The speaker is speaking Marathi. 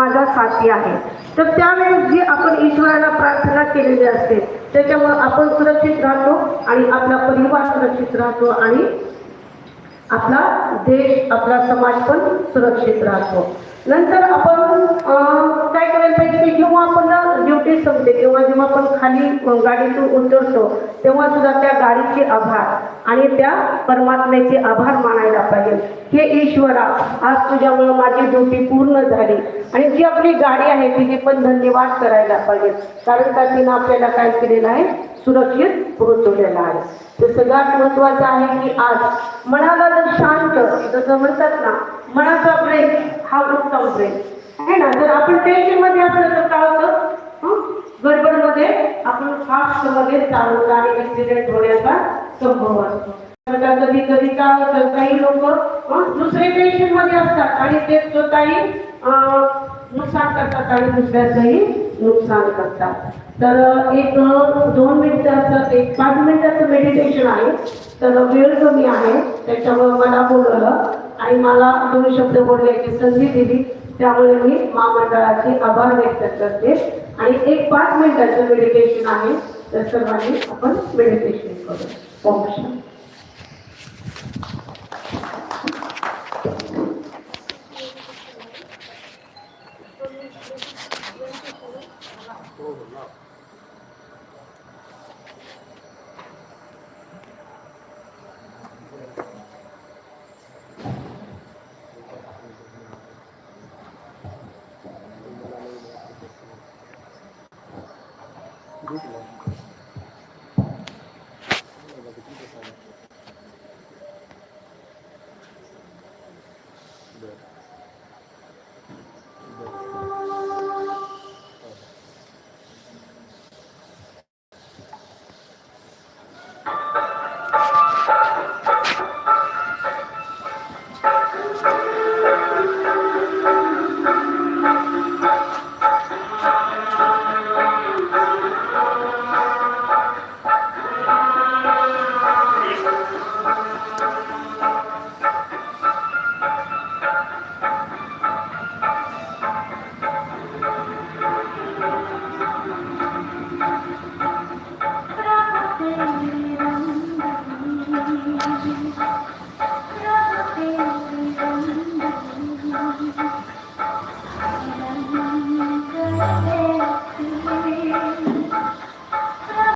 माझा साथी आहे. तर त्यावेळेस जी आपण ईश्वराला प्रार्थना केलेली असते त्याच्यामुळे आपण सुरक्षित राहतो आणि आपला परिवार सुरक्षित राहतो आणि आपला देश आपला समाज पण सुरक्षित राहतो. नंतर आपण काय संपते किंवा जेव्हा आपण खाली गाडीतून उतरतो तेव्हा सुद्धा त्या गाडीचे आभार आणि त्या परमात्म्याचे आभार मानायला पाहिजे. हे ईश्वरा आज तुझ्यामुळे माझी ड्युटी पूर्ण झाली आणि जी आपली गाडी आहे तिने पण धन्यवाद करायला पाहिजे. कारण का तिनं आपल्याला काय केलेलं आहे? सुरक्षित पोहोचवलेलं आहे. ते सगळ्यात महत्वाचं आहे की आज मनाला जर शांत जसं म्हणतात ना मनाचा ब्रेक हा उत्तम ब्रेक आहे ना? जर आपण टेन्शनमध्ये असलं तर काय होतं? आपण फास्ट आणि ऍक्सिडेंट होण्याचा संभव असतो. तर कधी कधी काय होतं काही लोक दुसरे टेन्शनमध्ये असतात आणि ते स्वतःही नुकसान करतात आणि दुसऱ्याचंही नुकसान करतात. तर एक दोन मिनिटाचं एक पाच मिनिटाचं मेडिटेशन आहे. तर वेळ कमी आहे त्याच्यामुळे मला बोलवलं आणि मला दोन शब्द बोलण्याची संधी दिली. त्यामुळे मी महामंडळाचे आभार व्यक्त करते. आणि एक पाच मिनिटाचं मेडिटेशन आहे. त्या सर्वांनी आपण मेडिटेशन करू ओम शांती. Good. the